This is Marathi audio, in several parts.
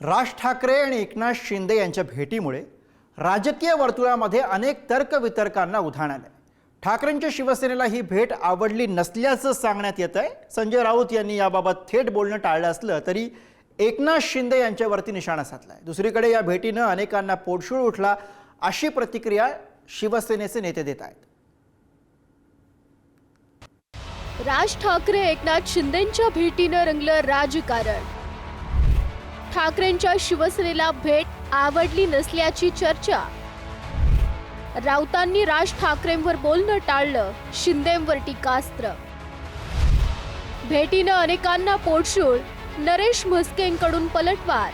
राज ठाकरे आणि एकनाथ शिंदे यांच्या भेटीमुळे राजकीय वर्तुळामध्ये अनेक तर्कवितर्कांना उधाण आलं ठाकरेंच्या शिवसेनेला ही भेट आवडली नसल्याचं सांगण्यात येत आहे. संजय राऊत यांनी याबाबत थेट बोलणं टाळलं असलं तरी एकनाथ शिंदे यांच्यावरती निशाणा साधलाय. दुसरीकडे या भेटीनं अनेकांना पोटशूळ उठला अशी प्रतिक्रिया शिवसेनेचे नेते देत आहेत. राज ठाकरे एकनाथ शिंदेंच्या भेटीनं रंगलं राजकारण. ठाकरेंच्या शिवसेनेला भेट आवडली नसल्याची चर्चा. राऊतांनी राज ठाकरेंवर बोलणं टाळलं शिंदेंवर टीकास्त्र. भेटीनं अनेकांना पोटशूळ नरेश म्हस्केंकडून पलटवार.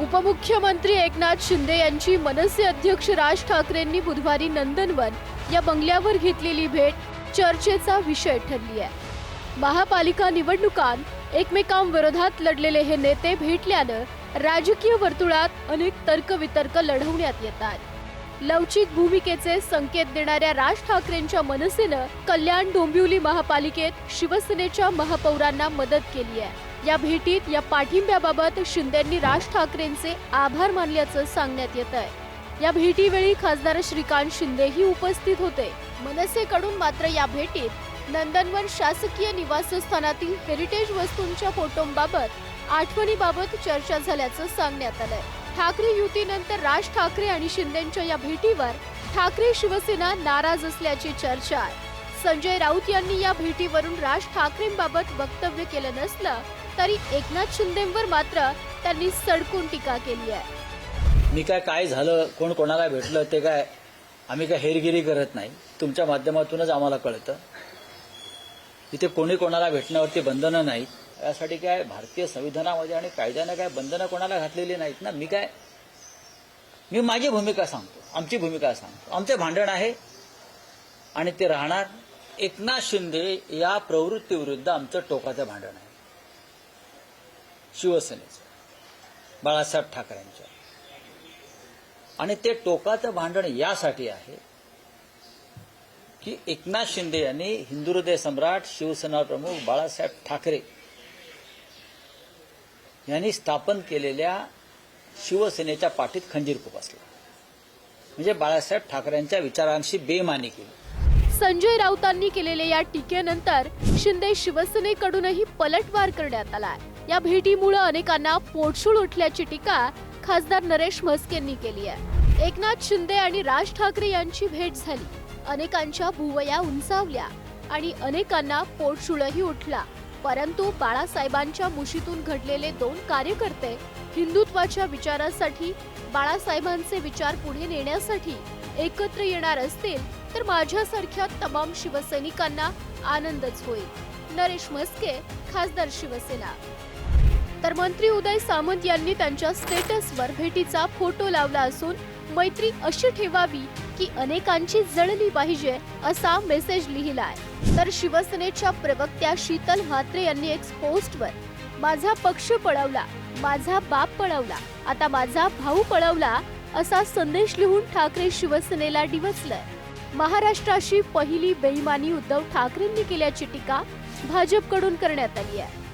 उपमुख्यमंत्री एकनाथ शिंदे यांची मनसे अध्यक्ष राज ठाकरेंनी बुधवारी नंदनवन या बंगल्यावर घेतलेली भेट चर्चेचा विषय ठरली आहे महापालिका निवडणुकांत एकमेकांविरोधात लढलेले हे नेते भेटल्यानं राजकीय वर्तुळात अनेक तर्कवितर्क लढवण्यात येतात. लवचिक भूमिकेचे संकेत देणाऱ्या राज ठाकरेंच्या मनसेनं कल्याण डोंबिवली महापालिकेत शिवसेनेच्या महापौरांना मदत केली आहे. या भेटीत या पाठिंब्याबाबत शिंदेंनी राज ठाकरेंचे आभार मानल्याचं सांगण्यात येत आहे. या भेटीवेळी खासदार श्रीकांत शिंदेही उपस्थित होते. मनसेकडून मात्र या भेटीत नंदनवन शासकीय निवासस्थानातील हेरिटेज वस्तूंच्या फोटोंबाबत आठवणीबाबत चर्चा झाल्याचं सांगण्यात आलंय. ठाकरे युतीनंतर राज ठाकरे आणि शिंदेच्या या भेटीवर ठाकरे शिवसेना नाराज असल्याची चर्चा आहे. संजय राऊत यांनी या भेटीवरून राज ठाकरेंबाबत वक्तव्य केलं नसलं तरी एकनाथ शिंदेवर मात्र त्यांनी सडकून टीका केली आहे. मी काय काय झालं कोण कोणाला भेटलं ते काय आम्ही काय हेरगिरी करत नाही. तुमच्या माध्यमातूनच आम्हाला कळतं. इथे कोणी कोणाला भेटण्यावरती बंधनं नाहीत. यासाठी काय भारतीय संविधानामध्ये आणि कायद्यानं काय बंधनं कोणाला घातलेली नाहीत ना? मी काय? मी माझी भूमिका सांगतो. आमची भूमिका सांगतो. आमचे भांडण आहे आणि ते राहणार. एकनाथ शिंदे या प्रवृत्तीविरुद्ध आमचं टोकाचं भांडण आहे. शिवसेनेचं. बाळासाहेब ठाकरेंच्या आणि ते टोकाचं भांडण यासाठी आहे की एकनाथ शिंदे यांनी हिंदू हृदय सम्राट शिवसेना प्रमुख बाळासाहेब ठाकरे यांनी स्थापन केलेल्या शिवसेनेच्या पाठीत खंजीर खुपसला. म्हणजे बाळासाहेब ठाकरेंच्या विचारांशी बेमानी केली. संजय राऊतांनी केलेल्या या टीकेनंतर शिंदे शिवसेनेकडूनही पलटवार करण्यात आला या भेटीमुळे अनेकांना पोटशूळ उठल्याची टीका खासदार नरेश म्हस्केंनी केली आहे. एकनाथ शिंदे आणि राज ठाकरे यांची भेट झाली. अनेकांच्या भुवया उंचावल्या आणि अनेकांना पोटशुळही उठला. परंतु बाळासाहेबांच्या मुशीतून घडलेले दोन कार्यकर्ते हिंदुत्वाच्या विचारासाठी बाळासाहेबांचे विचार पुढे नेण्यासाठी एकत्र येणार असतील तर माझ्यासारख्या तमाम शिवसैनिकांना आनंदच होईल. नरेश म्हस्के खासदार शिवसेना. तर मंत्री उदय सामंत यांनी त्यांच्या स्टेटसवर भेटीचा फोटो लावला असून मैत्री अशी ठेवावी की अनेकांची जळली पाहिजे असा मेसेज लिहिलाय. तर शिवसेनेच्या प्रवक्त्या शीतल म्हात्रे यांनी एक पोस्टवर माझा पक्ष पळवला माझा बाप पळवला आता माझा भाऊ पळवला असा संदेश लिहून ठाकरे शिवसेनेला डिवचलंय. महाराष्ट्राशी पहिली बेईमानी उद्धव ठाकरेंनी केल्याची टीका भाजपकडून करण्यात आली आहे.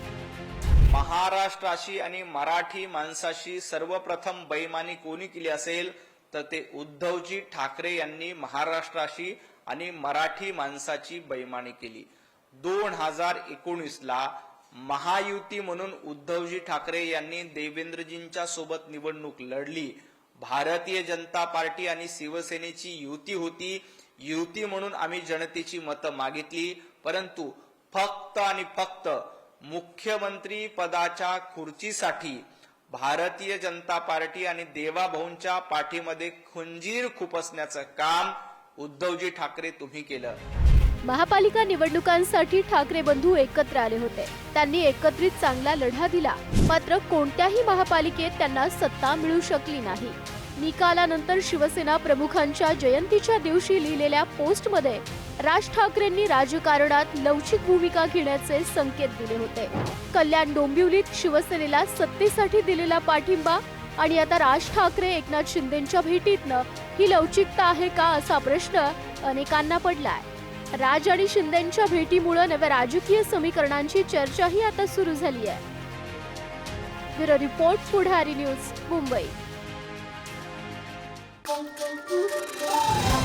महाराष्ट्राशी आणि मराठी माणसाशी सर्वप्रथम बेईमानी कोणी केली असेल? तर ते उद्धवजी ठाकरे यांनी महाराष्ट्राशी आणि मराठी माणसाची बैमानी केली. दोन हजार एकोणीसला महायुती म्हणून उद्धवजी ठाकरे यांनी देवेंद्रजींच्या सोबत निवडणूक लढली. भारतीय जनता पार्टी आणि शिवसेनेची युती होती. युती म्हणून आम्ही जनतेची मतं मागितली. परंतु फक्त आणि फक्त मुख्यमंत्री पदाच्या खुर्चीसाठी भारतीय जनता पार्टी आणि देवाभाऊंच्या पाठीमध्ये खुंजीर खुपसण्याचं काम उद्धवजी ठाकरे तुम्ही केलं. महापालिका निवडणुकांसाठी ठाकरे बंधू एकत्र आले होते. त्यांनी एकत्रित चांगला लढा दिला. मात्र कोणत्याही महापालिकेत त्यांना सत्ता मिळू शकली नाही. निकालानंतर शिवसेना प्रमुखांच्या जयंतीच्या दिवशी लिहिलेल्या पोस्टमध्ये राज ठाकरेंनी राजकारणात लवचिक भूमिका घेण्याचे संकेत दिले होते. कल्याण डोंबिवलीत शिवसेनेला सत्तेसाठी दिलेला पाठिंबा आणि आता राज ठाकरे एकनाथ शिंदेच्या भेटीतनं ही लवचिकता आहे का असा प्रश्न अनेकांना पडलाय. राज आणि शिंदेच्या भेटीमुळे नव्या राजकीय समीकरणांची चर्चाही आता सुरू झाली आहे bureau report Pudhari news Mumbai. Música